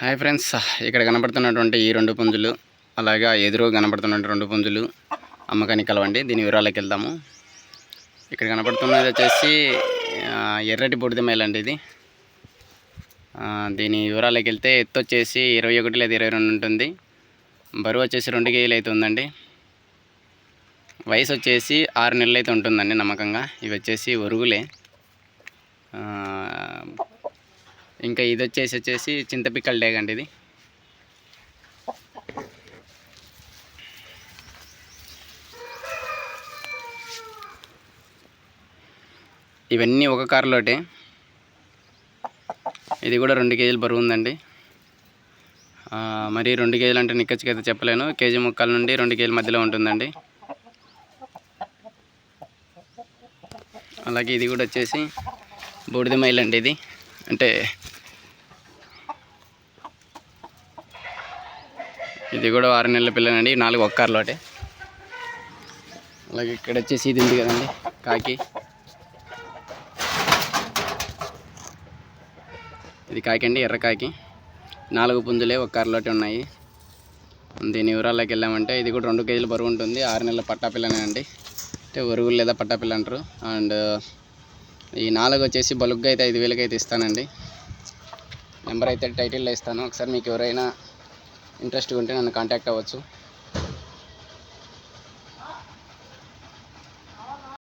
Hi friends. ఇక్కడ కనబడుతున్నటువంటి ఈ రెండు పుంజులు అలాగే ఎదురు కనబడుతున్నటువంటి రెండు పుంజులు అమ్మకానికి కలవండి. దీని వివరాలకు వెళ్దాము. ఇక్కడ కనబడుతున్నది వచ్చేసి ఎర్రటి బుడిద మేలండి ఇది. దీని వివరాలకు వెళ్తే ఎత్తు వచ్చేసి ఇరవై ఒకటి లేదా ఇరవై రెండు ఉంటుంది. బరువు వచ్చేసి రెండు కేజీలు అయితే ఉందండి. వయసు వచ్చేసి ఆరు నెలలు అయితే ఉంటుందండి నమ్మకంగా. ఇవి వచ్చేసి ఒరుగులే. ఇంకా ఇది వచ్చేసి వచ్చేసి చింతపిక్కల డేగ అండి ఇది. ఇవన్నీ ఒక కారులోటే ఇది కూడా రెండు కేజీలు బరువు ఉందండి. మరి రెండు కేజీలు అంటే నిక్కచ్చికైతే చెప్పలేను. కేజీ ముక్కల నుండి రెండు కేజీల మధ్యలో ఉంటుందండి. అలాగే ఇది కూడా వచ్చేసి బూడిద మైల్ అండి ఇది. అంటే ఇది కూడా ఆరు నెలల పిల్లనండి నాలుగు ఒక్క కారులోటే అలాగే ఇక్కడ వచ్చేసి ఇది ఉంది కదండి కాకి. ఇది కాకి అండి ఎర్ర కాకి. నాలుగు పుంజులే ఒక కారులోటే ఉన్నాయి. దీని వివరాల్లోకి వెళ్ళామంటే ఇది కూడా రెండు కేజీల బరువు ఉంటుంది ఆరు నెలల పట్టాపిల్లనే అండి అంటే ఒరుగులు లేదా పట్టాపిల్ల అంటారు. అండ్ ఈ నాలుగు వచ్చేసి బలుగ్గా అయితే ఐదు వేలకి అయితే ఇస్తానండి. నెంబర్ అయితే టైటిల్లో ఇస్తాను. ఒకసారి మీకు ఎవరైనా ఇంట్రెస్ట్గా ఉంటే నన్ను కాంటాక్ట్ అవ్వచ్చు.